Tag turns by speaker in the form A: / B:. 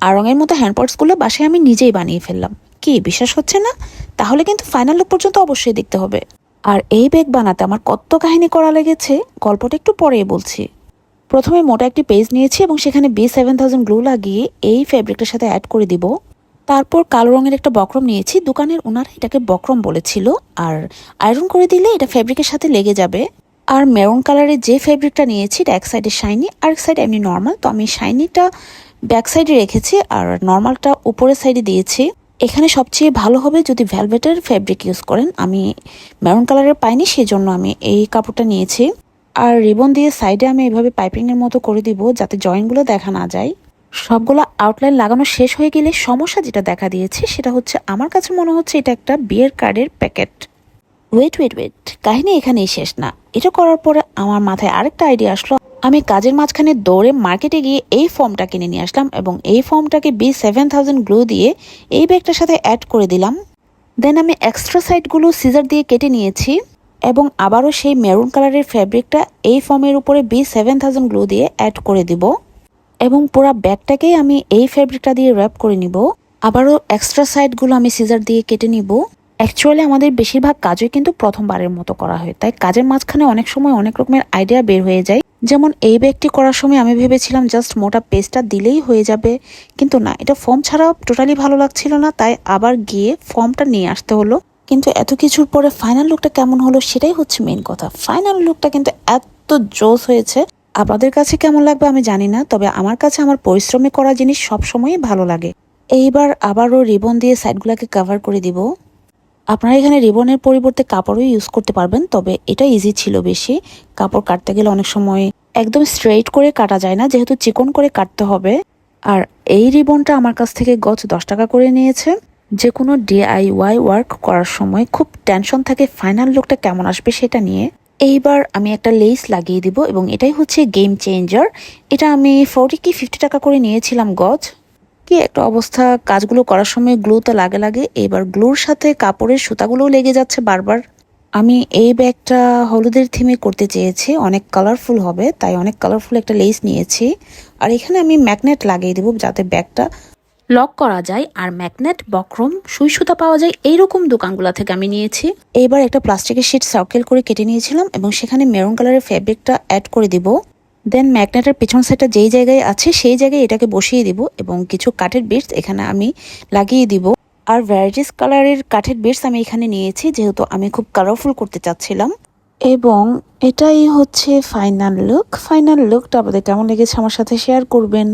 A: আর রঙের মতো হ্যান্ডপটসগুলো বাসায় আমি নিজেই বানিয়ে ফেললাম। কি, বিশ্বাস হচ্ছে না? তাহলে কিন্তু ফাইনাল লুক পর্যন্ত অবশ্যই দেখতে হবে। আর এই ব্যাগ বানাতে আমার কত কাহিনী করা লেগেছে, গল্পটা একটু পরেই বলছি। প্রথমে মোটা একটি পেজ নিয়েছি এবং সেখানে বি সেভেন থাউজেন্ড গ্লু লাগিয়ে এই ফ্যাব্রিকটার সাথে অ্যাড করে দিব। তারপর কালো রঙের একটা বক্রম নিয়েছি। দোকানের ওনারা এটাকে বক্রম বলেছিল। আর আয়রন করে দিলে এটা ফ্যাব্রিকের সাথে লেগে যাবে। আর মেরুন কালারের যে ফ্যাব্রিকটা নিয়েছি, এটা এক সাইডে শাইনি আর এক সাইডে এমনি নর্মাল তো আমি শাইনিটা ব্যাক সাইডে রেখেছি আর নর্মালটা উপরের সাইডে দিয়েছি। এখানে সবচেয়ে ভালো হবে যদি ভ্যালভেটের ফ্যাব্রিক ইউজ করেন। আমি মেরুন কালারের পাইনি সেই জন্য আমি এই কাপড়টা নিয়েছি। আর রিবন দিয়ে সাইডে আমি এভাবে পাইপিংয়ের মতো করে দিব যাতে জয়েন্টগুলো দেখা না যায়। সবগুলো আউটলাইন লাগানো শেষ হয়ে গেলে সমস্যা যেটা দেখা দিয়েছে সেটা হচ্ছে, আমার কাছে মনে হচ্ছে এটা একটা বিয়ের কার্ডের প্যাকেট। ওয়েট ওয়েট ওয়েট কাহিনী এখানেই শেষ না। এটা করার পরে আমার মাথায় আরেকটা আইডিয়া আসলো। আমি কাজের মাঝখানে দৌড়ে মার্কেটে গিয়ে এই ফর্মটা কিনে নিয়ে আসলাম এবং এই ফর্মটাকে বি সেভেন থাউজেন্ড গ্লু দিয়ে এই ব্যাগটার সাথে অ্যাড করে দিলাম। দেন আমি এক্সট্রা সাইডগুলো সিজার দিয়ে কেটে নিয়েছি এবং আবারও সেই মেরুন কালারের ফ্যাব্রিকটা এই ফর্মের উপরে বি সেভেন থাউজেন্ড গ্লু দিয়ে অ্যাড করে দিব এবং পুরো ব্যাগটাকেই আমি এই ফ্যাব্রিকটা দিয়ে র্যাপ করে নিব। আবারও এক্সট্রা সাইডগুলো আমি সিজার দিয়ে কেটে নিব। অ্যাকচুয়ালি আমাদের বেশিরভাগ কাজই কিন্তু প্রথমবারের মতো করা হয়। তাই কাজের মাঝখানে অনেক সময় অনেক রকমের আইডিয়া বের হয়ে যায়। যেমন এই ব্যাগটি করার সময় আমি ভেবেছিলাম জাস্ট মোটা পেস্টটা দিলেই হয়ে যাবে। কিন্তু না, এটা ফর্ম ছাড়াও টোটালি ভালো লাগছিল না। তাই আবার গিয়ে ফর্মটা নিয়ে আসতে হলো। কিন্তু এত কিছুর পরে ফাইনাল লুকটা কেমন হলো সেটাই হচ্ছে মেন কথা। ফাইনাল লুকটা কিন্তু এত জোস হয়েছে। আপনাদের কাছে কেমন লাগবে আমি জানি না, তবে আমার কাছে আমার পরিশ্রমে করা জিনিস সবসময়ই ভালো লাগে। এইবার আবারও রিবন দিয়ে সাইডগুলোকে কভার করে দিব। আপনারা এখানে রিবনের পরিবর্তে কাপড়ও ইউজ করতে পারবেন, তবে এটা ইজি ছিল বেশি। কাপড় কাটতে গেলে অনেক সময় একদম স্ট্রেইট করে কাটা যায় না, যেহেতু চিকন করে কাটতে হবে। আর এই রিবনটা আমার কাছ থেকে গছ দশ টাকা করে নিয়েছে। যে কোনো ডিআইওয়াই ওয়ার্ক করার সময় খুব টেনশন থাকে ফাইনাল লুকটা কেমন আসবে সেটা নিয়ে। এইবার আমি একটা লেস লাগিয়ে দিব এবং এটাই হচ্ছে গেম চেঞ্জার এটা আমি ফোরটি কি ফিফটি টাকা করে নিয়েছিলাম গজ। কি একটা অবস্থা? কাজগুলো করার সময় গ্লু তো লাগে লাগে, এবার গ্লুর সাথে কাপড়ের সুতাগুলোও লেগে যাচ্ছে বারবার। আমি এই ব্যাগটা হলুদের থিমে করতে চেয়েছি, অনেক কালারফুল হবে, তাই অনেক কালারফুল একটা লেস নিয়েছি। আর এখানে আমি ম্যাগনেট লাগিয়ে দেবো যাতে ব্যাগটা লক করা যায়, আর ম্যাগনেট বক্রম, সুই সুতা পাওয়া যায়, এইরকম দোকানগুলো থেকে আমি নিয়েছি। এইবার একটা প্লাস্টিকের শিট সার্কেল করে কেটে নিয়েছিলাম, এবং সেখানে মেরুন কালারের ফ্যাব্রিকটা অ্যাড করে দিব। দেন ম্যাগনেটের পেছন সাইডটা যেই জায়গায় আছে, সেই জায়গায় এটাকে বসিয়ে দিব এবং কিছু কাঠের বিটস এখানে আমি লাগিয়ে দিব। আর ভ্যারাইটিস কালারের কাঠের বিটস আমি এখানে নিয়েছি, যেহেতু আমি খুব কালারফুল করতে চাচ্ছিলাম। এবং এটাই হচ্ছে ফাইনাল লুক ফাইনাল লুকটা আপনাদের কেমন লেগেছে আমার সাথে শেয়ার করবেন।